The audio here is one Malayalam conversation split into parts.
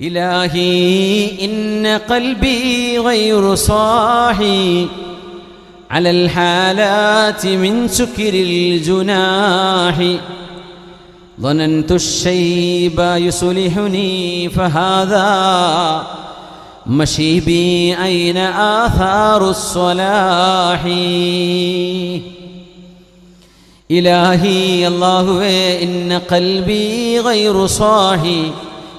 إلهي إن قلبي غير صاحي. على الحالات من سكر الجناح. ظننت الشيب يصلحني فهذا مشي بي أين آثار الصلاح؟ إلهي الله إن قلبي غير صاحي.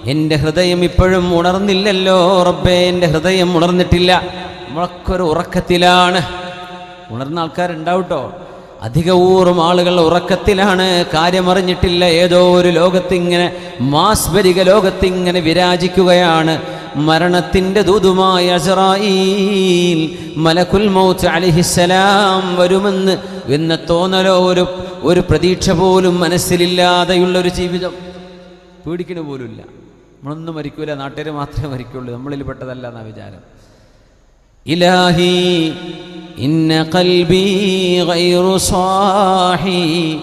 എന്റെ ഹൃദയം ഇപ്പോഴും ഉണർന്നില്ലല്ലോ റബ്ബേ എന്റെ ഹൃദയം ഉണർന്നിട്ടില്ല. നമ്മളൊക്കെ ഒരു ഉറക്കത്തിലാണ്. ഉണർന്ന ആൾക്കാരുണ്ടാവട്ടോ? അധികവൂറും ആളുകൾ ഉറക്കത്തിലാണ്. കാര്യമറിഞ്ഞിട്ടില്ല. ഏതോ ഒരു ലോകത്തിങ്ങനെ മാസ്മരിക ലോകത്തിങ്ങനെ വിരാജിക്കുകയാണ്. മരണത്തിന്റെ ദൂതുമായ അസറായിൽ മലക്കുൽ മൗത്ത് അലിഹിസലാം വരുമെന്ന് എന്ന തോന്നലോ ഒരു ഒരു പ്രതീക്ഷ പോലും മനസ്സിലില്ലാതെയുള്ള ഒരു ജീവിതം. പേടിക്കണ പോലുമില്ല. നമ്മളൊന്നും മരിക്കൂല നാട്ടുകാർ മാത്രമേ മരിക്കുള്ളൂ. നമ്മളിൽ പെട്ടതല്ല എന്നാ വിചാരം. ഇലാഹി ഇന്ന കൽബി ഗൈറു സാഹി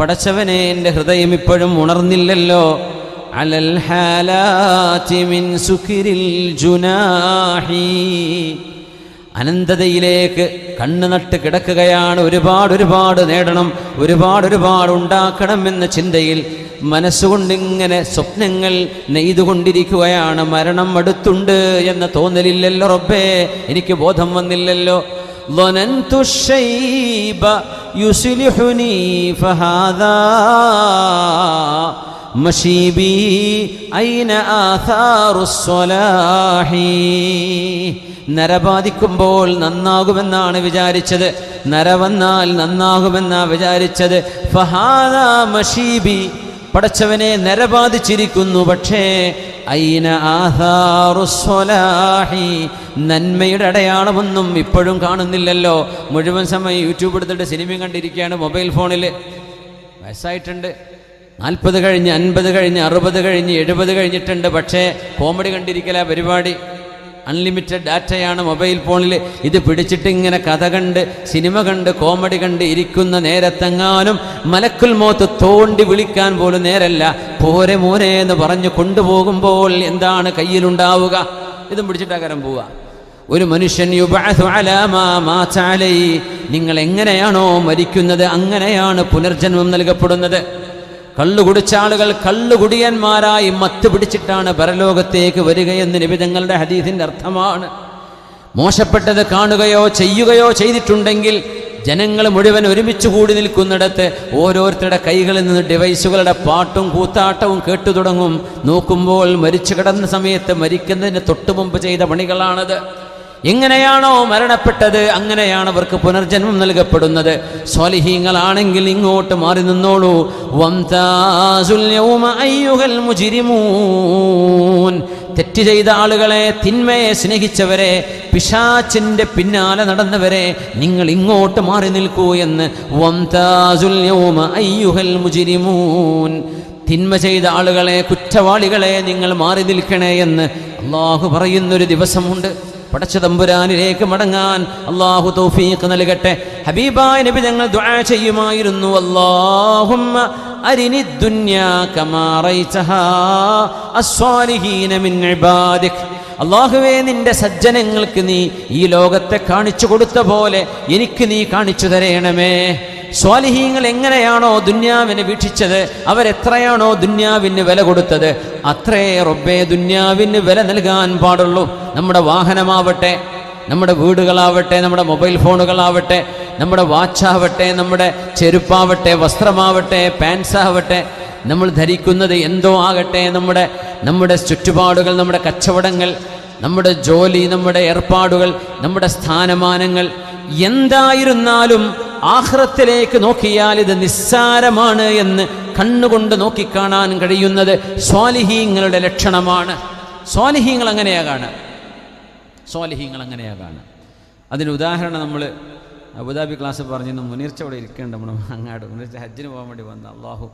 പടച്ചവനെ എന്റെ ഹൃദയം ഇപ്പോഴും ഉണർന്നില്ലല്ലോ. അലൽ ഹാലാത്തി മിൻ സുഖിരിൽ ജുനാഹി. അനന്തതയിലേക്ക് കണ്ണു നട്ട് കിടക്കുകയാണ്. ഒരുപാട് ഒരുപാട് നേടണം. ഒരുപാട് ഒരുപാട് ഉണ്ടാക്കണം എന്ന ചിന്തയിൽ മനസ്സുകൊണ്ടിങ്ങനെ സ്വപ്നങ്ങൾ നെയ്തുകൊണ്ടിരിക്കുകയാണ്. മരണം അടുത്തുണ്ട് എന്ന തോന്നലില്ലല്ലോ റബ്ബേ. എനിക്ക് ബോധം വന്നില്ലല്ലോ. മഷീബി ഐന നരബാധിക്കുമ്പോൾ നന്നാകുമെന്നാണ് വിചാരിച്ചത്. നര വന്നാൽ നന്നാകുമെന്നാണ് വിചാരിച്ചത്. ഫഹാദാ മഷീബി പടച്ചവനെ നരബാധിച്ചിരിക്കുന്നു. പക്ഷേ ഐന ആഹാറുസ്വലാഹി നന്മയുടെ അടയാളമൊന്നും ഇപ്പോഴും കാണുന്നില്ലല്ലോ. മുഴുവൻ സമയം യൂട്യൂബ് എടുത്തിട്ട് സിനിമ കണ്ടിരിക്കുകയാണ്. മൊബൈൽ ഫോണിൽ വയസ്സായിട്ടുണ്ട്. നാൽപ്പത് കഴിഞ്ഞ് അൻപത് കഴിഞ്ഞ് അറുപത് കഴിഞ്ഞ് എഴുപത് കഴിഞ്ഞിട്ടുണ്ട്. പക്ഷേ കോമഡി കണ്ടിരിക്കല പരിപാടി. അൺലിമിറ്റഡ് ഡാറ്റയാണ് മൊബൈൽ ഫോണിൽ ഇത് പിടിച്ചിട്ട് ഇങ്ങനെ കഥ കണ്ട് സിനിമ കണ്ട് കോമഡി കണ്ട് ഇരിക്കുന്ന നേരത്തെങ്ങാനും മലക്കുൽ മോത്ത് തോണ്ടി വിളിക്കാൻ പോലും നേരല്ല. പോരെ മോനെ എന്ന് പറഞ്ഞു കൊണ്ടുപോകുമ്പോൾ എന്താണ് കയ്യിലുണ്ടാവുക? ഇതും പിടിച്ചിട്ടാകാരം പോവുക. ഒരു മനുഷ്യൻ നിങ്ങൾ എങ്ങനെയാണോ മരിക്കുന്നത് അങ്ങനെയാണ് പുനർജന്മം നൽകപ്പെടുന്നത്. കള്ളു കുടിച്ച ആളുകൾ കള്ളുകുടിയന്മാരായി മത്ത് പിടിച്ചിട്ടാണ് പരലോകത്തേക്ക് വരികയെന്ന് നിബിതങ്ങളുടെ ഹദീസിന്റെ അർത്ഥമാണ്. മോശപ്പെട്ടത് കാണുകയോ ചെയ്യുകയോ ചെയ്തിട്ടുണ്ടെങ്കിൽ ജനങ്ങൾ മുഴുവൻ ഒരുമിച്ച് കൂടി നിൽക്കുന്നിടത്ത് ഓരോരുത്തരുടെ കൈകളിൽ നിന്ന് ഡിവൈസുകളുടെ പാട്ടും കൂത്താട്ടവും കേട്ടു തുടങ്ങും. നോക്കുമ്പോൾ മരിച്ചു കിടന്ന സമയത്ത് മരിക്കുന്നതിന് തൊട്ടുമുമ്പ് ചെയ്ത പണികളാണത്. എങ്ങനെയാണോ മരണപ്പെട്ടത് അങ്ങനെയാണ് അവർക്ക് പുനർജന്മം നൽകപ്പെടുന്നത്. സ്വാലിഹീങ്ങളാണെങ്കിൽ ഇങ്ങോട്ട് മാറി നിന്നോളൂ. തെറ്റ് ചെയ്ത ആളുകളെ തിന്മയെ സ്നേഹിച്ചവരെ പിശാച്ചിന്റെ പിന്നാലെ നടന്നവരെ നിങ്ങൾ ഇങ്ങോട്ട് മാറി നിൽക്കൂ എന്ന് തിന്മ ചെയ്ത ആളുകളെ കുറ്റവാളികളെ നിങ്ങൾ മാറി നിൽക്കണേ എന്ന് അള്ളാഹു പറയുന്നൊരു ദിവസമുണ്ട്. പടച്ച തമ്പുരാനിലേക്ക് മടങ്ങാൻ അള്ളാഹു തൗഫീഖ് നൽകട്ടെ. ഹബീബായ നബി ഞങ്ങൾ ദുആ ചെയ്യുമായിരുന്നു. അല്ലാഹുമ്മ അരിനി ദുന്യാ കമാ റൈതഹാ മിൻ ഇബാദിക്. അള്ളാഹുവേ നിന്റെ സജ്ജനങ്ങൾക്ക് നീ ഈ ലോകത്തെ കാണിച്ചു കൊടുത്ത പോലെ എനിക്ക് നീ കാണിച്ചു തരയണമേ സ്വാലിഹീങ്ങൾ എങ്ങനെയാണോ ദുന്യാവിനെ വീക്ഷിച്ചത് അവരെത്രയാണോ ദുന്യാവിന് വില കൊടുത്തത് അത്രേ റബ്ബേ ദുന്യാവിന് വില നൽകാൻ പാടുള്ളൂ. നമ്മുടെ വാഹനമാവട്ടെ നമ്മുടെ വീടുകളാവട്ടെ നമ്മുടെ മൊബൈൽ ഫോണുകളാവട്ടെ നമ്മുടെ വാച്ചാവട്ടെ നമ്മുടെ ചെരുപ്പാവട്ടെ വസ്ത്രമാവട്ടെ പാൻസ് ആവട്ടെ നമ്മൾ ധരിക്കുന്നത് എന്തോ ആകട്ടെ നമ്മുടെ നമ്മുടെ ചുറ്റുപാടുകൾ നമ്മുടെ കച്ചവടങ്ങൾ നമ്മുടെ ജോലി നമ്മുടെ ഏർപ്പാടുകൾ നമ്മുടെ സ്ഥാനമാനങ്ങൾ എന്തായിരുന്നാലും ആഹ്റത്തിലേക്ക് നോക്കിയാൽ ഇത് നിസ്സാരമാണ് എന്ന് കണ്ണുകൊണ്ട് നോക്കിക്കാണാൻ കഴിയുന്നത് സ്വാലിഹീങ്ങളുടെ ലക്ഷണമാണ്. സ്വാലിഹീങ്ങൾ അങ്ങനെയാകാണ്. സ്വാലിഹീങ്ങൾ അങ്ങനെയാകാണ്. അതിന് ഉദാഹരണം നമ്മൾ അബുദാബി ക്ലാസ് പറഞ്ഞിരുന്നു മുനീർച്ച അവിടെ ഇരിക്കേണ്ട നമ്മൾ അങ്ങാട് മുനീർച്ച ഹജ്ജിന് പോകാൻ വേണ്ടി വന്ന. അള്ളാഹു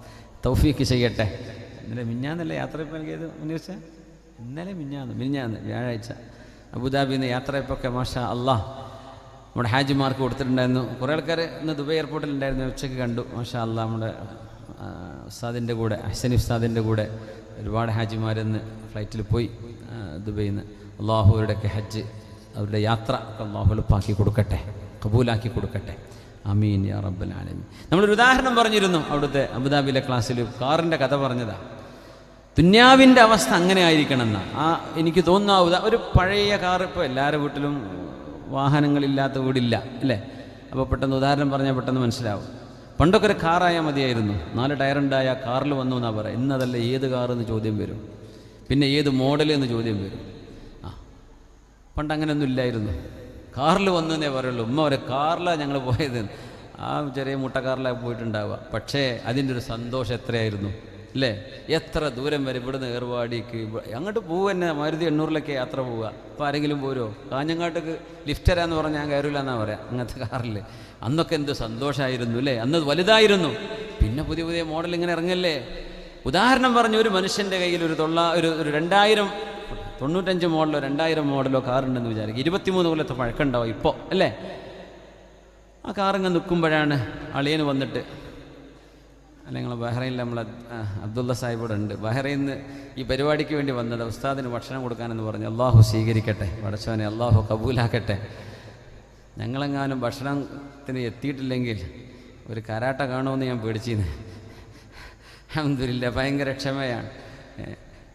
തൗഫീക്ക് ചെയ്യട്ടെ. ഇന്നലെ മിഞ്ഞാന്നല്ലേ യാത്ര ഇപ്പോൾ നൽകിയത് മുനീർച്ച? ഇന്നലെ മിഞ്ഞാന്ന് മിഞ്ഞാന്ന് വ്യാഴാഴ്ച. അബുദാബിയിൽ നിന്ന് യാത്രയപ്പൊക്കെ മാഷാ അള്ളാഹ് നമ്മുടെ ഹാജിമാർക്ക് കൊടുത്തിട്ടുണ്ടായിരുന്നു. കുറേ ആൾക്കാർ ഇന്ന് ദുബൈ എയർപോർട്ടിൽ ഉണ്ടായിരുന്നു. ഉച്ചയ്ക്ക് കണ്ടു. മാഷാ അല്ല നമ്മുടെ ഉസ്താദിന്റെ കൂടെ ഹസനി ഉസ്താദിന്റെ കൂടെ ഒരുപാട് ഹാജിമാരെന്ന് ഫ്ലൈറ്റിൽ പോയി ദുബൈയിൽ നിന്ന്. അള്ളാഹുവരുടെയൊക്കെ ഹജ്ജ് അവരുടെ യാത്ര അള്ളാഹു എളുപ്പാക്കി കൊടുക്കട്ടെ കബൂലാക്കി കൊടുക്കട്ടെ. അമീൻ യാ റബ്ബൽ ആലമീൻ. നമ്മളൊരു ഉദാഹരണം പറഞ്ഞിരുന്നു അവിടുത്തെ അബുദാബിയിലെ ക്ലാസ്സിൽ. കാറിന്റെ കഥ പറഞ്ഞതാ. ദുന്യാവിന്റെ അവസ്ഥ അങ്ങനെ ആയിരിക്കണം എന്നാ ആ എനിക്ക് തോന്നുന്ന ഒരു പഴയ കാർ ഇപ്പോൾ എല്ലാവരുടെ വീട്ടിലും വാഹനങ്ങളില്ലാത്ത വീടില്ല അല്ലേ? അപ്പോൾ പെട്ടെന്ന് ഉദാഹരണം പറഞ്ഞാൽ പെട്ടെന്ന് മനസ്സിലാവും. പണ്ടൊക്കെ ഒരു കാറായാൽ മതിയായിരുന്നു. നാല് ടയറുണ്ടായ കാറിൽ വന്നു എന്നാ പറയാം ഇന്നതല്ല ഏത് കാർ എന്ന് ചോദ്യം വരും. പിന്നെ ഏത് മോഡൽ എന്ന് ചോദ്യം വരും. ആ പണ്ട് അങ്ങനെയൊന്നും ഇല്ലായിരുന്നു. കാറിൽ എന്നേ പറയുള്ളൂ. ഉമ്മ ഒരു കാറിലാണ് ഞങ്ങൾ പോയത്. ആ ചെറിയ മുട്ടക്കാറിലാണ് പോയിട്ടുണ്ടാവുക. പക്ഷേ അതിന്റെ ഒരു സന്തോഷം എത്രയായിരുന്നു. അല്ലേ എത്ര ദൂരം വരെ ഇവിടുന്ന് ഏർവാടിക്ക് അങ്ങോട്ട് പോവുക തന്നെ മരുതി എണ്ണൂറിലൊക്കെ യാത്ര പോവുക. അപ്പോൾ ആരെങ്കിലും പോരുമോ കാഞ്ഞങ്ങാട്ടേക്ക് ലിഫ്റ്റ് തരാമെന്ന് പറഞ്ഞാൽ ഞാൻ കയറില്ല എന്നാ പറയാം അങ്ങനത്തെ കാറിൽ. അന്നൊക്കെ എന്ത് സന്തോഷമായിരുന്നു അല്ലേ അന്ന് വലുതായിരുന്നു. പിന്നെ പുതിയ പുതിയ മോഡൽ ഇങ്ങനെ ഇറങ്ങല്ലേ? ഉദാഹരണം പറഞ്ഞ ഒരു മനുഷ്യന്റെ കയ്യിൽ ഒരു തൊള്ള ഒരു ഒരു രണ്ടായിരം തൊണ്ണൂറ്റഞ്ച് മോഡലോ രണ്ടായിരം മോഡലോ കാറുണ്ടെന്ന് വിചാരിക്കും. ഇരുപത്തിമൂന്ന് കൊല്ലത്തെ പഴക്കമുണ്ടാവും ഇപ്പോൾ അല്ലേ? ആ കാറിങ്ങനെ നിൽക്കുമ്പോഴാണ് അളിയന് വന്നിട്ട് അല്ലെങ്കിൽ ബഹ്റൈനിൽ നമ്മൾ അബ്ദുള്ള സാഹിബോടെ ഉണ്ട് ബഹ്റൈനിൽ നിന്ന് ഈ പരിപാടിക്ക് വേണ്ടി വന്നത് ഉസ്താദിന് ഭക്ഷണം കൊടുക്കാനെന്ന് പറഞ്ഞ് അള്ളാഹു സ്വീകരിക്കട്ടെ പടച്ചവനെ അള്ളാഹു കബൂലാക്കട്ടെ. ഞങ്ങളെങ്ങാനും ഭക്ഷണത്തിന് എത്തിയിട്ടില്ലെങ്കിൽ ഒരു കരാട്ട കാണുമെന്ന് ഞാൻ പേടിച്ചിരുന്നു അഹമ്മദില്ല ഭയങ്കര ക്ഷമയാണ്.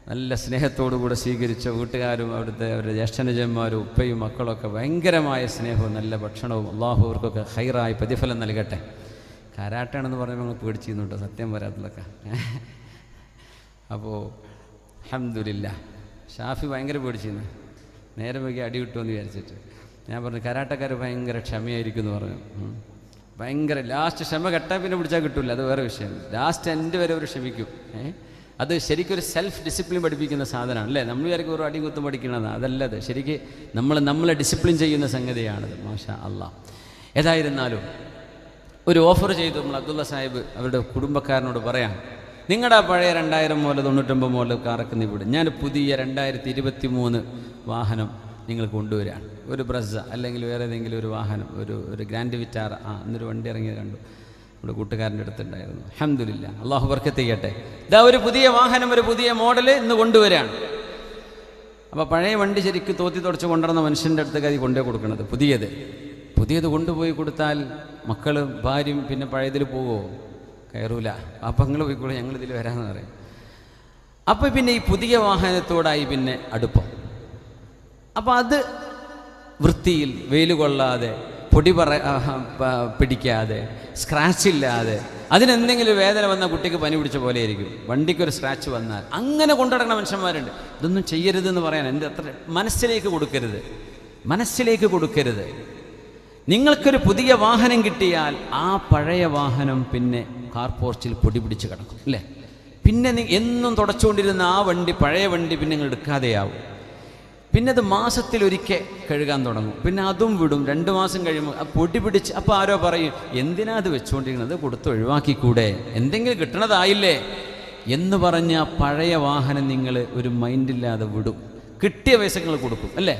നല്ല സ്നേഹത്തോടുകൂടെ സ്വീകരിച്ച വീട്ടുകാരും അവിടുത്തെ അവരുടെ ജ്യേഷ്ഠനുജന്മാരും ഉപ്പയും മക്കളൊക്കെ ഭയങ്കരമായ സ്നേഹവും നല്ല ഭക്ഷണവും അള്ളാഹു അവർക്കൊക്കെ ഹൈറായി പ്രതിഫലം നൽകട്ടെ. കരാട്ടാണെന്ന് പറയുമ്പോൾ ഞങ്ങൾ കേട്ടോ. സത്യം വരാത്തതൊക്കെ. അപ്പോൾ അഹമ്മദില്ല ഷാഫി ഭയങ്കര പേടിച്ചിരുന്നു. നേരെ വൈകി അടി കിട്ടുമെന്ന് വിചാരിച്ചിട്ട്. ഞാൻ പറഞ്ഞു കരാട്ടക്കാർ ഭയങ്കര ക്ഷമയായിരിക്കും എന്ന് പറഞ്ഞു. ഭയങ്കര ലാസ്റ്റ് ക്ഷമ കെട്ടാൻ പിന്നെ പിടിച്ചാൽ കിട്ടില്ല അത് വേറെ വിഷയം. ലാസ്റ്റ് എന്റെ വരെ അവർ ക്ഷമിക്കും. അത് ശരിക്കും ഒരു സെൽഫ് ഡിസിപ്ലിൻ പഠിപ്പിക്കുന്ന സാധനമാണ് അല്ലേ? നമ്മൾ വിചാരിക്കും ഒരു അടി കുത്തും പഠിക്കണതാണ് അതല്ല അത്. ശരിക്കും നമ്മൾ നമ്മളെ ഡിസിപ്ലിൻ ചെയ്യുന്ന സംഗതിയാണത്. മാഷ അല്ല ഏതായിരുന്നാലും ഒരു ഓഫർ ചെയ്തു നമ്മൾ അബ്ദുള്ള സാഹിബ് അവരുടെ കുടുംബക്കാരനോട് പറയാം നിങ്ങളുടെ പഴയ രണ്ടായിരം മുതൽ തൊണ്ണൂറ്റൊമ്പത് മുതൽ കാറൊക്കെ നീ വിടും. ഞാൻ പുതിയ രണ്ടായിരത്തി ഇരുപത്തി മൂന്ന് വാഹനം നിങ്ങൾ കൊണ്ടുവരാണ് ഒരു ബ്രസ അല്ലെങ്കിൽ വേറെ ഏതെങ്കിലും ഒരു വാഹനം ഒരു ഒരു ഗ്രാൻഡ് വിറ്റാർ ആ എന്നൊരു വണ്ടി ഇറങ്ങിയത് കണ്ടു. നമ്മുടെ കൂട്ടുകാരന്റെ അടുത്തുണ്ടായിരുന്നു. അഹമ്മദില്ല അള്ളാഹു ബർക്കത്ത് ചെയ്യട്ടെ. ഇതാ ഒരു പുതിയ വാഹനം ഒരു പുതിയ മോഡൽ ഇന്ന് കൊണ്ടുവരികയാണ് അപ്പോൾ പഴയ വണ്ടി ശരിക്കും തോത്തി തുടച്ച് കൊണ്ടുവരുന്ന മനുഷ്യന്റെ അടുത്തേക്ക് അത് കൊണ്ടുപോയി കൊടുക്കുന്നത് പുതിയത്. പുതിയത് കൊണ്ടുപോയി കൊടുത്താൽ മക്കൾ ഭാര്യയും പിന്നെ പഴയതിൽ പോവോ? കയറൂല. അപ്പം നിങ്ങൾ പോയിക്കോളൂ ഞങ്ങൾ ഇതിൽ വരാമെന്ന് പറയും. അപ്പോൾ പിന്നെ ഈ പുതിയ വാഹനത്തോടായി പിന്നെ അടുപ്പം. അപ്പോൾ അത് വൃത്തിയിൽ വെയിൽ കൊള്ളാതെ പൊടി പറ പിടിക്കാതെ സ്ക്രാച്ച് ഇല്ലാതെ അതിനെന്തെങ്കിലും വേദന വന്ന കുട്ടിക്ക് പനി പിടിച്ച പോലെ ആയിരിക്കും. വണ്ടിക്കൊരു സ്ക്രാച്ച് വന്നാൽ. അങ്ങനെ കൊണ്ടുനടക്കുന്ന മനുഷ്യന്മാരുണ്ട്. ഇതൊന്നും ചെയ്യരുതെന്ന് പറയാൻ എന്റെ അത്ര മനസ്സിലേക്ക് കൊടുക്കരുത്. മനസ്സിലേക്ക് കൊടുക്കരുത്. നിങ്ങൾക്കൊരു പുതിയ വാഹനം കിട്ടിയാൽ ആ പഴയ വാഹനം പിന്നെ കാർ പോർച്ചിൽ പൊടി പിടിച്ച് കിടക്കും അല്ലേ? പിന്നെ എന്നും തുടച്ചുകൊണ്ടിരുന്ന ആ വണ്ടി പഴയ വണ്ടി പിന്നെ നിങ്ങൾ എടുക്കാതെയാവും. പിന്നെ അത് മാസത്തിലൊരിക്കൽ കഴുകാൻ തുടങ്ങും. പിന്നെ അതും വിടും. രണ്ട് മാസം കഴിയുമ്പോൾ പൊടി പിടിച്ച് അപ്പോൾ ആരോ പറയും എന്തിനാ അത് വെച്ചുകൊണ്ടിരിക്കുന്നത് കൊടുത്ത് ഒഴിവാക്കിക്കൂടെ? എന്തെങ്കിലും കിട്ടണതായില്ലേ? എന്ന് പറഞ്ഞ പഴയ വാഹനം നിങ്ങൾ ഒരു മൈൻഡില്ലാതെ വിടും. കിട്ടിയ പൈസ നിങ്ങൾ കൊടുക്കും അല്ലേ?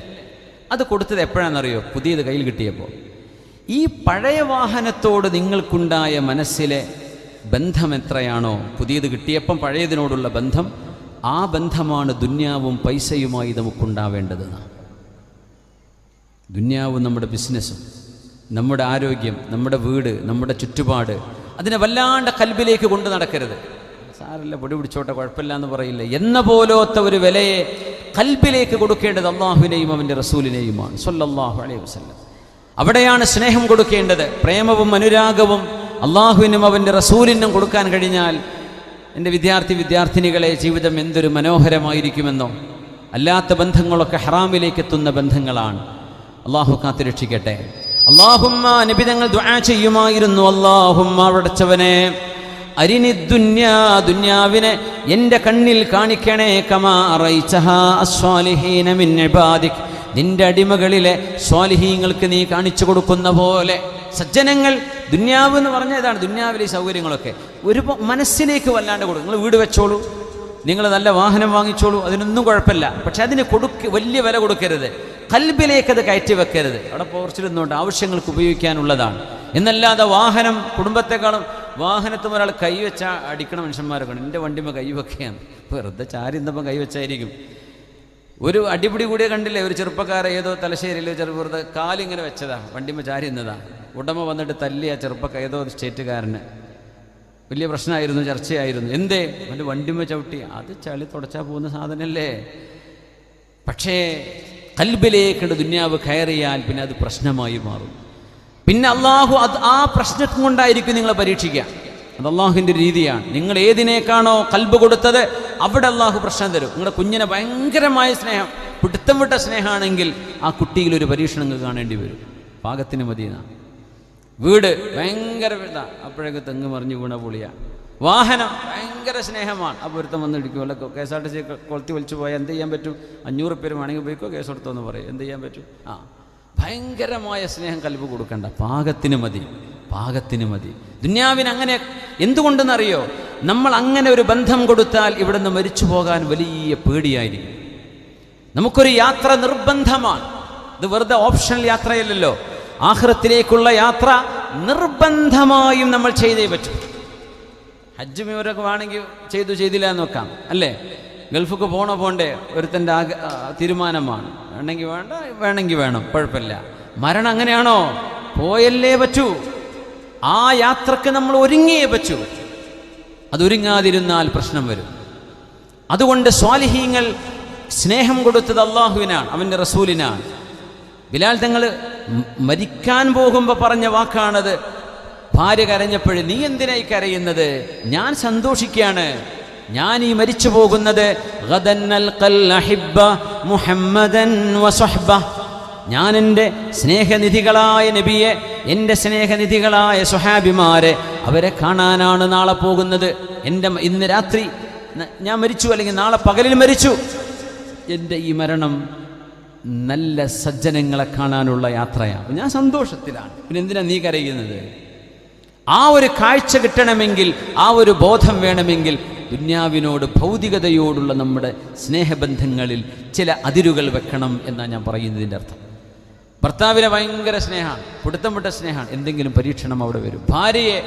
അത് കൊടുത്തത് എപ്പോഴാണെന്നറിയോ? പുതിയത് കയ്യിൽ കിട്ടിയപ്പോൾ ഈ പഴയ വാഹനത്തോട് നിങ്ങൾക്കുണ്ടായ മനസ്സിലെ ബന്ധം എത്രയാണോ? പുതിയത് കിട്ടിയപ്പം പഴയതിനോടുള്ള ബന്ധം ആ ബന്ധമാണ് ദുന്യാവും പൈസയുമായി നമുക്കുണ്ടാവേണ്ടത്. ദുന്യാവും നമ്മുടെ ബിസിനസ്സും നമ്മുടെ ആരോഗ്യം നമ്മുടെ വീട് നമ്മുടെ ചുറ്റുപാട് അതിനെ വല്ലാണ്ട് കൽബിലേക്ക് കൊണ്ടു നടക്കരുത്. സാറില്ല പൊടി പിടിച്ചോട്ടെ കുഴപ്പമില്ല എന്ന് പറയില്ല? എന്ന പോലത്തെ ഒരു വിലയെ കൽബിലേക്ക് കൊടുക്കേണ്ടത് അള്ളാഹുവിനെയും അവന്റെ റസൂലിനെയുമാണ്. സൊല്ലാഹു അലൈഹി വസല്ലം. അവിടെയാണ് സ്നേഹം കൊടുക്കേണ്ടത് പ്രേമവും അനുരാഗവും അള്ളാഹുവിനും അവന്റെ റസൂലിനും കൊടുക്കാൻ കഴിഞ്ഞാൽ എന്റെ വിദ്യാർത്ഥി വിദ്യാർത്ഥിനികളെ ജീവിതം എന്തൊരു മനോഹരമായിരിക്കുമെന്നോ അല്ലാത്ത ബന്ധങ്ങളൊക്കെ ഹറാമിലേക്ക് എത്തുന്ന ബന്ധങ്ങളാണ്. അള്ളാഹു കാത്തുരക്ഷിക്കട്ടെ അള്ളാഹുമ്മ നിബിതങ്ങൾ ദുആ ചെയ്യുമായിരുന്നു. അള്ളാഹുമ്മ അവിടച്ചവനെ അരിനി ദുന്യാ ദുന്യാവിനെ എന്റെ കണ്ണിൽ കാണിക്കണേ കമാ നിന്റെ അടിമകളിലെ സ്വാലിഹീങ്ങൾക്ക് നീ കാണിച്ചു കൊടുക്കുന്ന പോലെ. സജ്ജനങ്ങൾ ദുന്യാവ് എന്ന് പറഞ്ഞാൽ ഇതാണ് ദുന്യാവിലെ സൗകര്യങ്ങളൊക്കെ. ഒരു മനസ്സിലേക്ക് വല്ലാണ്ട് കൊടുക്കും നിങ്ങൾ വീട് വെച്ചോളൂ. നിങ്ങൾ നല്ല വാഹനം വാങ്ങിച്ചോളൂ. അതിനൊന്നും കുഴപ്പമില്ല. പക്ഷെ അതിന് കൊടുക്ക വലിയ വില കൊടുക്കരുത്. കൽബിലേക്ക് അത് കയറ്റി വെക്കരുത്. അവിടെ പോർച്ചിരുന്നുകൊണ്ട് ആവശ്യങ്ങൾക്ക് ഉപയോഗിക്കാനുള്ളതാണ്. എന്നല്ലാതെ വാഹനം കുടുംബത്തെക്കാളും വാഹനത്തും ഒരാൾ കൈവച്ചാൽ അടിക്കണ മനുഷ്യന്മാരൊക്കെ എന്റെ വണ്ടിമ്മ കൈവെക്കുകയാണ്. വെറുതെ ചാരി ഇന്നപ്പം കൈവച്ചായിരിക്കും. ഒരു അടിപിടി കൂടിയ കണ്ടില്ലേ ഒരു ചെറുപ്പക്കാരെ ഏതോ തലശ്ശേരിയിലോ ചെറുപ്പുറത്ത് കാലിങ്ങനെ വെച്ചതാ വണ്ടിമ ചാരി നിന്നതാ ഉടമ വന്നിട്ട് തല്ലിയ ആ ചെറുപ്പക്ക ഏതോ സ്റ്റേറ്റുകാരന്. വലിയ പ്രശ്നമായിരുന്നു ചർച്ചയായിരുന്നു. എന്തേ? അവന്റെ വണ്ടിമ ചവിട്ടി. അത് ചളി തുടച്ചാൽ പോകുന്ന സാധനമല്ലേ പക്ഷേ കൽബിലേക്കുള്ള ദുന്യാവ് കയറിയാൽ പിന്നെ അത് പ്രശ്നമായി മാറും. പിന്നെ അള്ളാഹു അത് ആ പ്രശ്നം കൊണ്ടായിരിക്കും നിങ്ങളെ പരീക്ഷിക്കുക അത് അള്ളാഹുവിന്റെ രീതിയാണ്. നിങ്ങൾ ഏതിനേക്കാണോ കൽബ് കൊടുത്തത് അവിടെ അള്ളാഹു പ്രശ്നം തരും. നിങ്ങളുടെ കുഞ്ഞിനെ ഭയങ്കരമായ സ്നേഹം പിടുത്തം വിട്ട സ്നേഹമാണെങ്കിൽ ആ കുട്ടിയിൽ ഒരു പരീക്ഷണം നിങ്ങൾക്ക് കാണേണ്ടി വരും. പാകത്തിന് മതിയെന്ന. വീട് ഭയങ്കര ഇതാ. അപ്പോഴേക്ക് തെങ്ങ് മറിഞ്ഞു വീണ പൊളിയ. വാഹനം ഭയങ്കര സ്നേഹമാണ്. ആ പൊരുത്തം വന്ന് ഇടിക്കും. അല്ല K S R T C കൊളുത്തി വലിച്ചു പോയാൽ എന്ത് ചെയ്യാൻ പറ്റും? അഞ്ഞൂറ് പേര് വേണമെങ്കിൽ പോയിക്കോ കേസ് എടുത്തോന്ന് പറയും. എന്ത് ചെയ്യാൻ പറ്റും? ആ. ഭയങ്കരമായ സ്നേഹം കൽവ് കൊടുക്കണ്ട. പാകത്തിന് മതി. പാകത്തിന് മതി. ദുന്യാവിന് അങ്ങനെ എന്തുകൊണ്ടെന്നറിയോ? നമ്മൾ അങ്ങനെ ഒരു ബന്ധം കൊടുത്താൽ ഇവിടുന്ന് മരിച്ചു പോകാൻ വലിയ പേടിയായിരിക്കും. നമുക്കൊരു യാത്ര നിർബന്ധമാണ്. ഇത് വെറുതെ ഓപ്ഷണൽ യാത്രയല്ലല്ലോ. ആഹ്റത്തിലേക്കുള്ള യാത്ര നിർബന്ധമായും നമ്മൾ ചെയ്തേ പറ്റും. ഹജ്ജ് ഇവരൊക്കെ വേണമെങ്കിൽ ചെയ്തു ചെയ്തില്ല എന്ന് വെക്കാം. അല്ലേ? ഗൾഫിക്ക് പോണോ പോണ്ടേ? ഒരുത്തന്റെ ആഗ തീരുമാനമാണ്. വേണമെങ്കിൽ വേണ്ട വേണമെങ്കിൽ വേണം. കുഴപ്പമില്ല. മരണം അങ്ങനെയാണോ? പോയല്ലേ പറ്റൂ. ആ യാത്രയ്ക്ക് നമ്മൾ ഒരുങ്ങിയേ പറ്റൂ. അതൊരുങ്ങാതിരുന്നാൽ പ്രശ്നം വരും. അതുകൊണ്ട് സ്വാലിഹീങ്ങൾ സ്നേഹം കൊടുത്തത് അള്ളാഹുവിനാണ് അവന്റെ റസൂലിനാണ്. ബിലാൽ തങ്ങൾ മരിക്കാൻ പോകുമ്പോൾ പറഞ്ഞ വാക്കാണത് ഭാര്യ കരഞ്ഞപ്പോൾ നീ എന്തിനായി കരയുന്നത്? ഞാൻ സന്തോഷിക്കുകയാണ് ഞാൻ ഈ മരിച്ചു പോകുന്നത് ഞാൻ എന്റെ സ്നേഹനിധികളായ നബിയെ എന്റെ സ്നേഹനിധികളായ സുഹാബിമാരെ അവരെ കാണാനാണ് നാളെ പോകുന്നത്. എന്റെ ഇന്ന് രാത്രി ഞാൻ മരിച്ചു അല്ലെങ്കിൽ നാളെ പകലിൽ മരിച്ചു. എന്റെ ഈ മരണം നല്ല സജ്ജനങ്ങളെ കാണാനുള്ള യാത്രയാണ്. ഞാൻ സന്തോഷത്തിലാണ്. പിന്നെ എന്തിനാ നീ കരയുന്നത്? ആ ഒരു കാഴ്ച കിട്ടണമെങ്കിൽ ആ ഒരു ബോധം വേണമെങ്കിൽ ദുന്യാവിനോട് ഭൗതികതയോടുള്ള നമ്മുടെ സ്നേഹബന്ധങ്ങളിൽ ചില അതിരുകൾ വെക്കണം എന്നാണ് ഞാൻ പറയുന്നതിന്റെ അർത്ഥം. ഭർത്താവിനെ ഭയങ്കര സ്നേഹമാണ് പിടുത്തം വിട്ട സ്നേഹമാണ് എന്തെങ്കിലും പരീക്ഷണം അവിടെ വരും. ഭാര്യയെ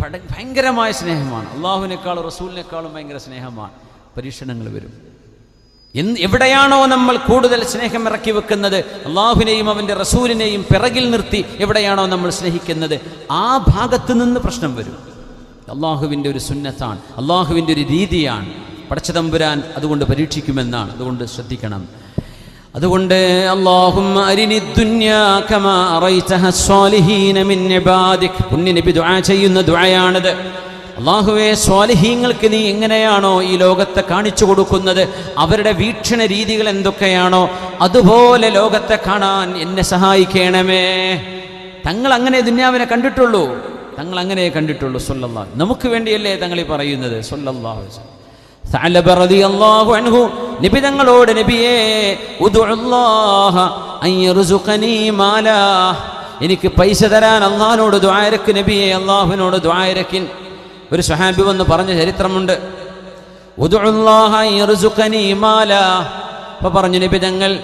ഭയങ്കരമായ സ്നേഹമാണ്. അള്ളാഹുവിനേക്കാളും റസൂലിനേക്കാളും ഭയങ്കര സ്നേഹമാണ്. പരീക്ഷണങ്ങൾ വരും. എന്ത് എവിടെയാണോ നമ്മൾ കൂടുതൽ സ്നേഹം ഇറക്കി വെക്കുന്നത് അള്ളാഹുവിനെയും അവന്റെ റസൂലിനെയും പിറകിൽ നിർത്തി എവിടെയാണോ നമ്മൾ സ്നേഹിക്കുന്നത് ആ ഭാഗത്ത് നിന്ന് പ്രശ്നം വരും. അള്ളാഹുവിന്റെ ഒരു സുന്നത്താണ് അള്ളാഹുവിന്റെ ഒരു രീതിയാണ്. പടച്ചതമ്പുരാൻ അതുകൊണ്ട് പരീക്ഷിക്കുമെന്നാണ് അതുകൊണ്ട് ശ്രദ്ധിക്കണം. അതുകൊണ്ട് ചെയ്യുന്ന ദുആയാണിത്. അള്ളാഹുവെ സ്വാലിഹീങ്ങൾക്ക് നീ എങ്ങനെയാണോ ഈ ലോകത്തെ കാണിച്ചു കൊടുക്കുന്നത്? അവരുടെ വീക്ഷണ രീതികൾ എന്തൊക്കെയാണോ? അതുപോലെ ലോകത്തെ കാണാൻ എന്നെ സഹായിക്കണമേ. തങ്ങൾ അങ്ങനെ ദുന്യാവിനെ കണ്ടിട്ടുള്ളൂ. തങ്ങൾ അങ്ങനെ കണ്ടിട്ടുള്ളൂ സൊല്ലാ നമുക്ക് വേണ്ടിയല്ലേ തങ്ങൾ ഈ പറയുന്നത്? സൊല്ലല്ലാഹു നബി തങ്ങളോട് നബിയേ എനിക്ക് പൈസ തരാൻ അള്ളഹാനോട് ദ്വായരക്ക് നബിയെ അള്ളാഹുവിനോട് ദ്വായരക്കിൻ ഒരു സ്വഹാബി വന്ന് പറഞ്ഞ ചരിത്രമുണ്ട്. അപ്പൊ പറഞ്ഞു നബി തങ്ങൾ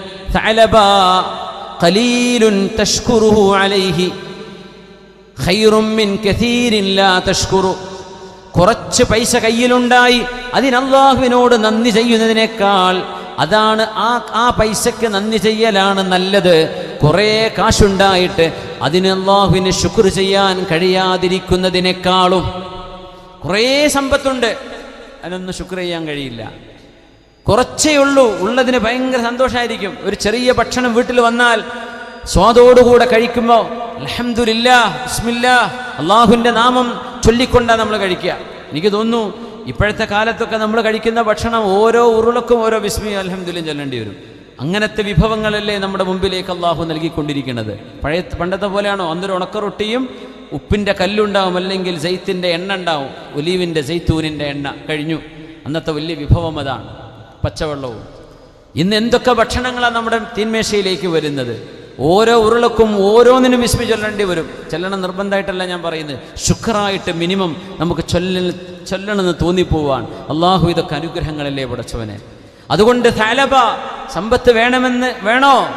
തഷ്കുറുഹു അലൈഹി. ഖൈറും മിൻ കസീരിൻ ലാ തഷ്കുറു. കുറച്ച് പൈസ കയ്യിലുണ്ടായി. അതിനല്ലാഹുവിനോട് നന്ദി ചെയ്യുന്നതിനേക്കാൾ അതാണ് ആ ആ പൈസയ്ക്ക് നന്ദി ചെയ്യലാണ് നല്ലത്. കുറേ കാശുണ്ടായിട്ട് അതിന് ശുക്ർ ചെയ്യാൻ കഴിയാതിരിക്കുന്നതിനേക്കാളും കുറേ സമ്പത്തുണ്ട്. അതിനൊന്നും ശുക്ർ ചെയ്യാൻ കഴിയില്ല. കുറച്ചേ ഉള്ളൂ. ഉള്ളതിന് ഭയങ്കര സന്തോഷമായിരിക്കും ഒരു ചെറിയ ഭക്ഷണം വീട്ടിൽ വന്നാൽ സ്വാദോടുകൂടെ കഴിക്കുമ്പോൾ അലഹമില്ല ബിസ്മില്ല അള്ളാഹുവിന്റെ നാമം ചൊല്ലിക്കൊണ്ടാണ് നമ്മൾ കഴിക്കുക. എനിക്ക് തോന്നുന്നു ഇപ്പോഴത്തെ കാലത്തൊക്കെ നമ്മൾ കഴിക്കുന്ന ഭക്ഷണം ഓരോ ഉരുളക്കും ഓരോ വിസ്മി അലഹമ്മദിലും ചൊല്ലേണ്ടി വരും. അങ്ങനത്തെ വിഭവങ്ങളല്ലേ നമ്മുടെ മുമ്പിലേക്ക് അള്ളാഹു നൽകിക്കൊണ്ടിരിക്കുന്നത്. പഴയ പണ്ടത്തെ പോലെയാണോ? അന്നൊരു ഉണക്കറൊട്ടിയും ഉപ്പിന്റെ കല്ലുണ്ടാവും അല്ലെങ്കിൽ സെയ്ത്തിന്റെ എണ്ണ ഉണ്ടാവും. ഒലീവിന്റെ സെയ്ത്തൂനിന്റെ എണ്ണ കഴിഞ്ഞു. അന്നത്തെ വലിയ വിഭവം അതാണ് പച്ചവെള്ളവും. ഇന്ന് എന്തൊക്കെ ഭക്ഷണങ്ങളാണ് നമ്മുടെ തീന്മേശയിലേക്ക് വരുന്നത്? ഓരോ ഉരുളക്കും ഓരോന്നിനും വിസ്മി ചൊല്ലേണ്ടി വരും. ചൊല്ലണം നിർബന്ധമായിട്ടല്ല ഞാൻ പറയുന്നത്. ശുക്രായിട്ട് മിനിമം നമുക്ക് ചൊല്ല ചൊല്ലണമെന്ന് തോന്നിപ്പോവാൻ അള്ളാഹു ഇതൊക്കെ അനുഗ്രഹങ്ങളല്ലേ പടച്ചവനെ. അതുകൊണ്ട് താലബ സമ്പത്ത് വേണമെന്ന് വേണോ?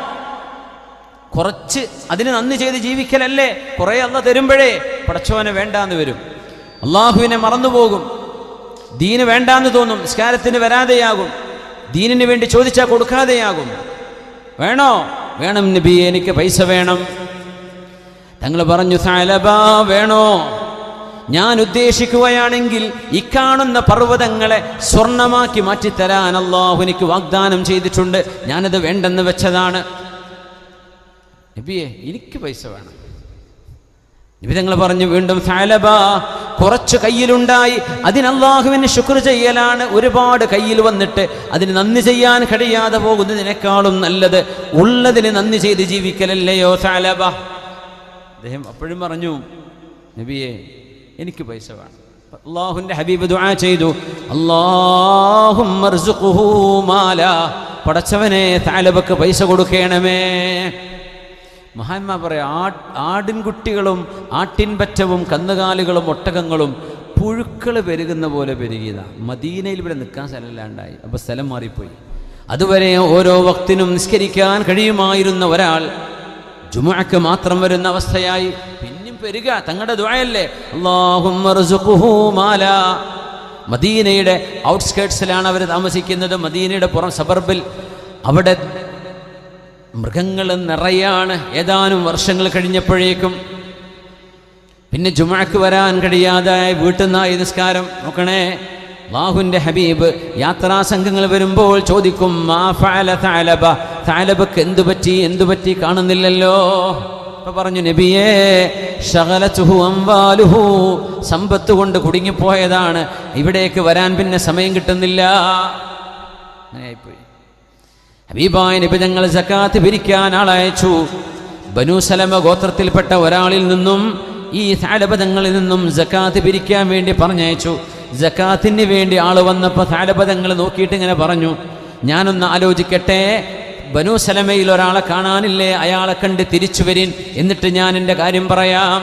കുറച്ച് അതിന് നന്ദി ചെയ്ത് ജീവിക്കലല്ലേ? കുറേ അല്ല തരുമ്പോഴേ പടച്ചവനെ വേണ്ടാന്ന് വരും. അള്ളാഹുവിനെ മറന്നുപോകും. ദീന് വേണ്ടാന്ന് തോന്നും. നിസ്കാരത്തിന് വരാതെയാകും. ദീനിന് വേണ്ടി ചോദിച്ചാൽ കൊടുക്കാതെയാകും. വേണോ? വേണം നബി എനിക്ക് പൈസ വേണം. തങ്ങൾ പറഞ്ഞു സാലബാ വേണോ? ഞാൻ ഉദ്ദേശിക്കുകയാണെങ്കിൽ ഈ കാണുന്ന പർവതങ്ങളെ സ്വർണമാക്കി മാറ്റിത്തരാൻ അള്ളാഹു എനിക്ക് വാഗ്ദാനം ചെയ്തിട്ടുണ്ട്. ഞാനത് വേണ്ടെന്ന് വെച്ചതാണ്. നബിയെ എനിക്ക് പൈസ വേണം. നബി തങ്ങൾ പറഞ്ഞു വീണ്ടും സാലബ കുറച്ച് കയ്യിലുണ്ടായി. അതിനല്ലാഹുവിന് ശുക്ർ ചെയ്യലാണ് ഒരുപാട് കയ്യിൽ വന്നിട്ട്. അതിന് നന്ദി ചെയ്യാൻ കഴിയാതെ പോകുന്നതിനേക്കാളും നല്ലത് ഉള്ളതിന് നന്ദി ചെയ്ത് ജീവിക്കലല്ലയോ സാലബ? അദ്ദേഹം അപ്പോഴും പറഞ്ഞു നബിയെ എനിക്ക് പൈസ വേണം. അള്ളാഹുവിന്റെ ഹബീബ് ദുആ ചെയ്തു. അള്ളാഹും പടച്ചവനെ താലബക്ക് പൈസ കൊടുക്കണമേ. മഹാന്മാർ പറയാം ആ ആടിൻകുട്ടികളും ആട്ടിൻപറ്റവും കന്നുകാലികളും ഒട്ടകങ്ങളും പുഴുക്കൾ പെരുകുന്ന പോലെ പെരുകിയതാണ് മദീനയിൽ ഇവിടെ നിൽക്കാൻ സ്ഥലമില്ലാണ്ടായി. അപ്പോൾ സ്ഥലം മാറിപ്പോയി. അതുവരെ ഓരോ വക്തിനും നിസ്കരിക്കാൻ കഴിയുമായിരുന്ന ഒരാൾ ജുമാക്ക് മാത്രം വരുന്ന അവസ്ഥയായി. പിന്നെയും പെരുക തങ്ങളുടെ ദ്വായല്ലേ മാല. മദീനയുടെ ഔട്ട്സ്കേർട്സിലാണ് അവർ താമസിക്കുന്നത്. മദീനയുടെ പുറം സബർബിൽ അവിടെ മൃഗങ്ങൾ നിറയാണ് ഏതാനും വർഷങ്ങൾ കഴിഞ്ഞപ്പോഴേക്കും. പിന്നെ ജുമാക്ക് വരാൻ കഴിയാതായ വീട്ടിൽ നിന്നായി നിസ്കാരം. നോക്കണേ ബാഹുവിന്റെ ഹബീബ് യാത്രാ സംഘങ്ങൾ വരുമ്പോൾ ചോദിക്കും മാ ഫാല താലബ താലബക്ക് എന്തു പറ്റി? എന്തു പറ്റി? കാണുന്നില്ലല്ലോ. അപ്പൊ പറഞ്ഞു നബിയേ ശകലച്ചുഹു അംവാലുഹു. സമ്പത്ത് കൊണ്ട് കുടുങ്ങിപ്പോയതാണ്. ഇവിടേക്ക് വരാൻ പിന്നെ സമയം കിട്ടുന്നില്ല. അങ്ങനെയായിപ്പോയി. ഹബീബായ നബി തങ്ങൾ സക്കാത്ത് പിരിക്കാൻ ആളയച്ചു. ബനുസലമ ഗോത്രത്തിൽപ്പെട്ട ഒരാളിൽ നിന്നും ഈ താലപഥങ്ങളിൽ നിന്നും സക്കാത്ത് പിരിക്കാൻ വേണ്ടി പറഞ്ഞയച്ചു. ജക്കാത്തിന് വേണ്ടി ആൾ വന്നപ്പോൾ താലപഥങ്ങൾ നോക്കിയിട്ട് ഇങ്ങനെ പറഞ്ഞു ഞാനൊന്ന് ആലോചിക്കട്ടെ ബനുസലമയിൽ ഒരാളെ കാണാനില്ലേ അയാളെ കണ്ട് തിരിച്ചു വരിൻ എന്നിട്ട് ഞാൻ എന്റെ കാര്യം പറയാം.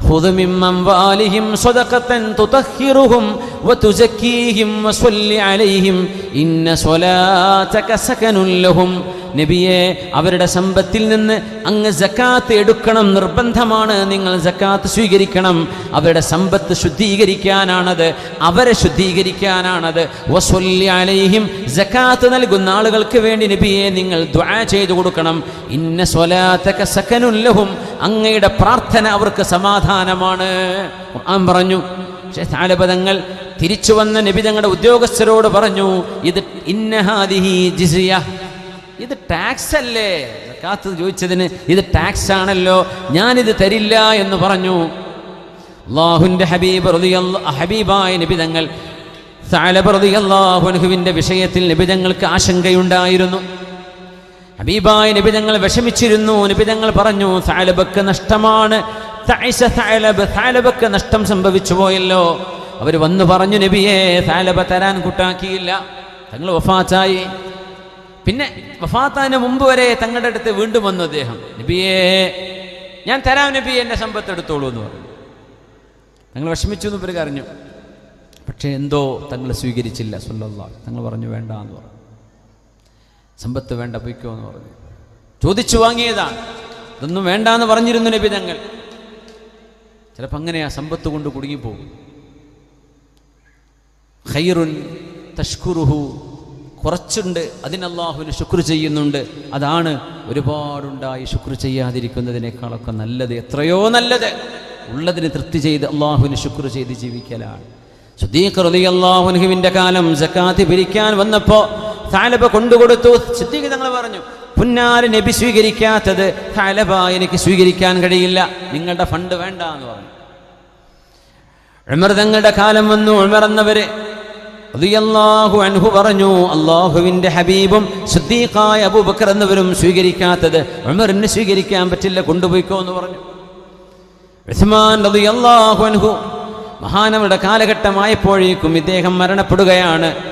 خذ من أموالهم صدقة تطهرهم وتزكيهم وصل عليهم إن صلاتك سكن لهم നബിയെ അവരുടെ സമ്പത്തിൽ നിന്ന് അങ്ങ് ജക്കാത്ത് എടുക്കണം നിർബന്ധമാണ് നിങ്ങൾ ജക്കാത്ത് സ്വീകരിക്കണം അവരുടെ സമ്പത്ത് ശുദ്ധീകരിക്കാനാണത് അവരെ ശുദ്ധീകരിക്കാനാണത് വസ്വല്ലി അലൈഹിം ജക്കാത്ത് നൽകുന്ന ആളുകൾക്ക് വേണ്ടി നബിയെ നിങ്ങൾ ദ്വാ ചെയ്തു കൊടുക്കണം ഇന്ന സ്വലാത്തക സക്കനുല്ലഹും അങ്ങയുടെ പ്രാർത്ഥന അവർക്ക് സമാധാനമാണ്. പറഞ്ഞു പക്ഷേ താലപദങ്ങൾ തിരിച്ചു വന്ന നബി തങ്ങളുടെ ഉദ്യോഗസ്ഥരോട് പറഞ്ഞു ഇത് ഇന്നഹാദിഹി ഇത് ടാക്സ് അല്ലേ? കാത്ത് ചോദിച്ചതിന് ഇത് ടാക്സ് ആണല്ലോ ഞാനിത് തരില്ല എന്ന് പറഞ്ഞു. അള്ളാഹുന്റെ ഹബീബ് ഹബീബായ നിബിതങ്ങൾ താലപ്രതി അള്ളാഹുനുഹുവിന്റെ വിഷയത്തിൽ നിബിതങ്ങൾക്ക് ആശങ്കയുണ്ടായിരുന്നു. ഹബീബായ നിബിതങ്ങൾ വിഷമിച്ചിരുന്നു. നിബിതങ്ങൾ പറഞ്ഞു സാലബക്ക് നഷ്ടമാണ്. സാലബക്ക് നഷ്ടം സംഭവിച്ചു പോയല്ലോ. അവർ വന്നു പറഞ്ഞു നബിയെ സാലബ തരാൻ കൂട്ടാക്കിയില്ല. തങ്ങൾ വഫാത്തായി. പിന്നെ വഫാത്താന് മുമ്പ് വരെ തങ്ങളുടെ അടുത്ത് വീണ്ടും വന്നു അദ്ദേഹം നബിയെ ഞാൻ തരാം നബി എന്റെ സമ്പത്ത് എടുത്തോളൂ എന്ന് പറഞ്ഞു. തങ്ങൾ വിഷമിച്ചു എന്ന് പറഞ്ഞു അറിഞ്ഞു പക്ഷേ എന്തോ തങ്ങൾ സ്വീകരിച്ചില്ല. സുല്ലാ തങ്ങൾ പറഞ്ഞു വേണ്ട എന്ന് പറഞ്ഞു. സമ്പത്ത് വേണ്ട പൊയ്ക്കോ എന്ന് പറഞ്ഞു. ചോദിച്ചു വാങ്ങിയതാണ്. ഇതൊന്നും വേണ്ട എന്ന് പറഞ്ഞിരുന്നു നബി ഞങ്ങൾ ചിലപ്പോൾ അങ്ങനെയാ സമ്പത്ത് കൊണ്ട് കുടുങ്ങിപ്പോകും. ഖൈറുൻ തഷ്കുറുഹു. കുറച്ചുണ്ട് അതിനല്ലാഹുവിന് ശുക്ർ ചെയ്യുന്നുണ്ട്. അതാണ് ഒരുപാടുണ്ടായി ശുക്ർ ചെയ്യാതിരിക്കുന്നതിനേക്കാളൊക്കെ നല്ലത്. എത്രയോ നല്ലത്. ഉള്ളതിന് തൃപ്തി ചെയ്ത് അള്ളാഹുവിന് ശുക്ർ ചെയ്ത് ജീവിക്കലാണ്. സുദ്ദീഖ് അള്ളാഹുനുഹുവിന്റെ കാലം സക്കാത്ത് പിരിക്കാൻ വന്നപ്പോൾ താലബ കൊണ്ടുകൊടുത്തു. സിദ്ദീഖ് തങ്ങൾ പറഞ്ഞു പുന്നാര നബി സ്വീകരിക്കാത്തത് താലബ എനിക്ക് സ്വീകരിക്കാൻ കഴിയില്ല. നിങ്ങളുടെ ഫണ്ട് വേണ്ട എന്ന് പറഞ്ഞു. ഉമർ തങ്ങളുടെ കാലം വന്നു. ഉമർ എന്നവര് അൻഹു പറഞ്ഞു അള്ളാഹുവിന്റെ ഹബീബും സുദ്ദീഖായ അബൂബക്കർ എന്നവരും സ്വീകരിക്കാത്തത് ഉമറിന് സ്വീകരിക്കാൻ പറ്റില്ല കൊണ്ടുപോയിക്കോ എന്ന് പറഞ്ഞു. ഉസ്മാൻ റളിയല്ലാഹു അൻഹു മഹാനവരുടെ കാലഘട്ടമായപ്പോഴേക്കും ഇദ്ദേഹം മരണപ്പെടുകയാണ്.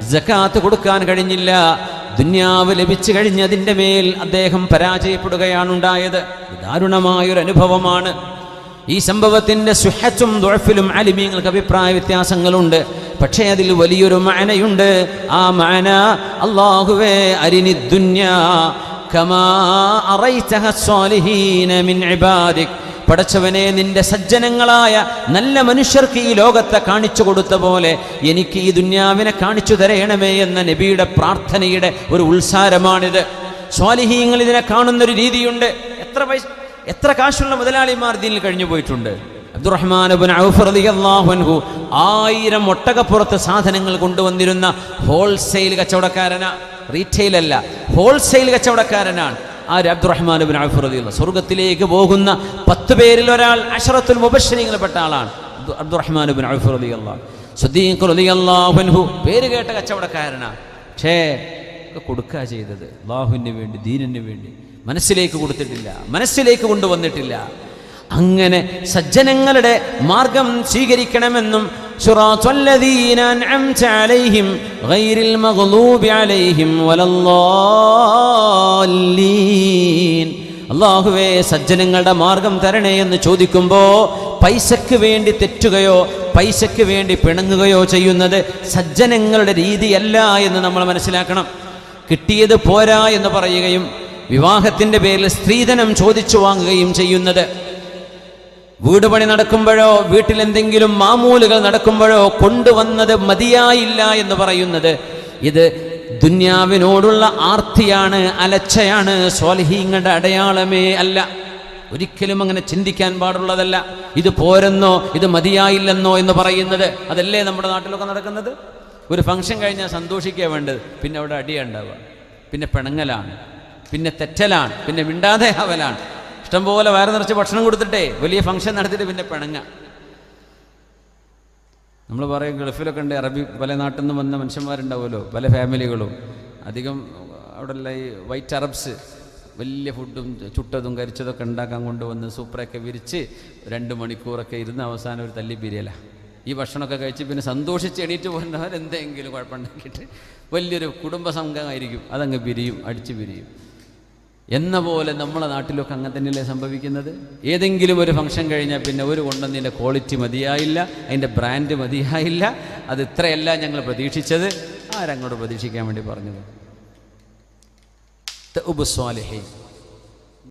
ജക്കാത്ത് കൊടുക്കാൻ കഴിഞ്ഞില്ല. ദുന്യാവ് ലഭിച്ചു കഴിഞ്ഞതിന്റെ മേൽ അദ്ദേഹം പരാജയപ്പെടുകയാണ് ഉണ്ടായത് ദാരുണമായൊരു അനുഭവമാണ്. ഈ സംഭവത്തിന്റെ സുഹച്ചും ദുഴഫിലും അലിമീങ്ങൾക്ക് അഭിപ്രായ വ്യത്യാസങ്ങളുണ്ട്. പക്ഷേ അതിൽ വലിയൊരു മാനയുണ്ട് ആ മാന അള്ളാഹുവേ അരിനി ദുന്യാ കമാ അറൈ മിൻ ഇബാദിക്. പടച്ചവനെ നിന്റെ സജ്ജനങ്ങളായ നല്ല മനുഷ്യർക്ക് ഈ ലോകത്തെ കാണിച്ചു കൊടുത്ത പോലെ എനിക്ക് ഈ ദുന്യാവിനെ കാണിച്ചു തരയണമേ എന്ന നബിയുടെ പ്രാർത്ഥനയുടെ ഒരു ഉത്സാരമാണിത്. സ്വാലിഹീങ്ങൾ ഇതിനെ കാണുന്നൊരു രീതിയുണ്ട്. എത്ര പൈസ എത്ര കാശുള്ള മുതലാളിമാർ ഇതിൽ കഴിഞ്ഞു പോയിട്ടുണ്ട്. അബ്ദുറഹ്മാൻ ഔഫ് റളിയല്ലാഹു ആയിരം ഒട്ടകപ്പുറത്ത് സാധനങ്ങൾ കൊണ്ടുവന്നിരുന്ന ഹോൾസെയിൽ കച്ചവടക്കാരനാ. റീറ്റെയിൽ അല്ല ഹോൾസെയിൽ കച്ചവടക്കാരനാണ്. ആര്? അബ്ദുറഹ്മാൻ ബിൻ അഫ് റളിയല്ലാഹു സ്വർഗത്തിലേക്ക് പോകുന്ന പത്ത് പേരിൽ ഒരാൾ അഷറത്തുൽ മുബശ്ശരിങ്ങൾപ്പെട്ട ആളാണ്. അബ്ദുറഹ്മാൻ ബിൻ റളിയല്ലാഹു സുദ്ദീഖ് റളിയല്ലാഹു അൻഹു. പേര് കേട്ട കച്ചവടക്കാരനാണ് പക്ഷേ കൊടുക്കുക ചെയ്തത്. അള്ളാഹുവിന് വേണ്ടി ദീനിന് വേണ്ടി. മനസ്സിലേക്ക് കൊടുത്തിട്ടില്ല. മനസ്സിലേക്ക് കൊണ്ടുവന്നിട്ടില്ല. അങ്ങനെ സജ്ജനങ്ങളുടെ മാർഗം സ്വീകരിക്കണമെന്നും അള്ളാഹുവേ സജ്ജനങ്ങളുടെ മാർഗം തരണേ എന്ന് ചോദിക്കുമ്പോൾ പൈസക്ക് വേണ്ടി തെറ്റുകയോ പൈസക്ക് വേണ്ടി പിണങ്ങുകയോ ചെയ്യുന്നത് സജ്ജനങ്ങളുടെ രീതിയല്ല എന്ന് നമ്മൾ മനസ്സിലാക്കണം. കിട്ടിയത് പോരാ എന്ന് പറയുകയും വിവാഹത്തിന്റെ പേരിൽ സ്ത്രീധനം ചോദിച്ചു വാങ്ങുകയും ചെയ്യുന്നത് വീട് പണി നടക്കുമ്പോഴോ വീട്ടിൽ എന്തെങ്കിലും മാമൂലുകൾ നടക്കുമ്പോഴോ കൊണ്ടുവന്നത് മതിയായില്ല എന്ന് പറയുന്നത്. ഇത് ദുന്യാവിനോടുള്ള ആർത്തിയാണ് അലച്ചയാണ് സ്വാലിഹീങ്ങളുടെ അടയാളമേ അല്ല. ഒരിക്കലും അങ്ങനെ ചിന്തിക്കാൻ പാടുള്ളതല്ല. ഇത് പോരെന്നോ ഇത് മതിയായില്ലെന്നോ എന്ന് പറയുന്നത് അതല്ലേ നമ്മുടെ നാട്ടിലൊക്കെ നടക്കുന്നത്? ഒരു ഫംഗ്ഷൻ കഴിഞ്ഞാൽ സന്തോഷിക്കുക വേണ്ടത്. പിന്നെ അവിടെ അടിയുണ്ടാവുക. പിന്നെ പിണങ്ങലാണ്. പിന്നെ തെറ്റലാണ്. പിന്നെ മിണ്ടാതെ ആവലാണ്. ഇഷ്ടംപോലെ വയറ് നിറച്ച് ഭക്ഷണം കൊടുത്തിട്ടേ വലിയ ഫംഗ്ഷൻ നടത്തിയിട്ട് പിന്നെ പിണങ്ങ. നമ്മൾ പറയും ഗൾഫിലൊക്കെ ഉണ്ട് അറബി പല നാട്ടിൽ നിന്ന് വന്ന മനുഷ്യന്മാരുണ്ടാവുമല്ലോ പല ഫാമിലികളും. അധികം അവിടെയുള്ള ഈ വൈറ്റ് അറബ്സ് വലിയ ഫുഡും ചുട്ടതും കരിച്ചതൊക്കെ ഉണ്ടാക്കാൻ കൊണ്ടുവന്ന് സൂപ്പറൊക്കെ വിരിച്ച് രണ്ട് മണിക്കൂറൊക്കെ ഇരുന്ന് അവസാനം ഒരു തല്ലി പിരിയല ഈ ഭക്ഷണമൊക്കെ കഴിച്ച് പിന്നെ സന്തോഷിച്ച് എണീറ്റ് പോകുന്നവർ എന്തെങ്കിലും കുഴപ്പമുണ്ടാക്കിയിട്ട് വലിയൊരു കുടുംബ സംഘമായിരിക്കും അതങ്ങ് പിരിയും അടിച്ച് പിരിയും എന്ന പോലെ നമ്മളെ നാട്ടിലൊക്കെ അങ്ങനെ തന്നെയല്ലേ സംഭവിക്കുന്നത്? ഏതെങ്കിലും ഒരു ഫംഗ്ഷൻ കഴിഞ്ഞാൽ പിന്നെ ഒരു കൊണ്ടതിന്റെ ക്വാളിറ്റി മതിയായില്ല അതിന്റെ ബ്രാൻഡ് മതിയായില്ല. അത് ഇത്രയല്ല ഞങ്ങൾ പ്രതീക്ഷിച്ചത്. ആരങ്ങോട്ട് പ്രതീക്ഷിക്കാൻ വേണ്ടി പറഞ്ഞത്? സ്വാലിഹീൻ.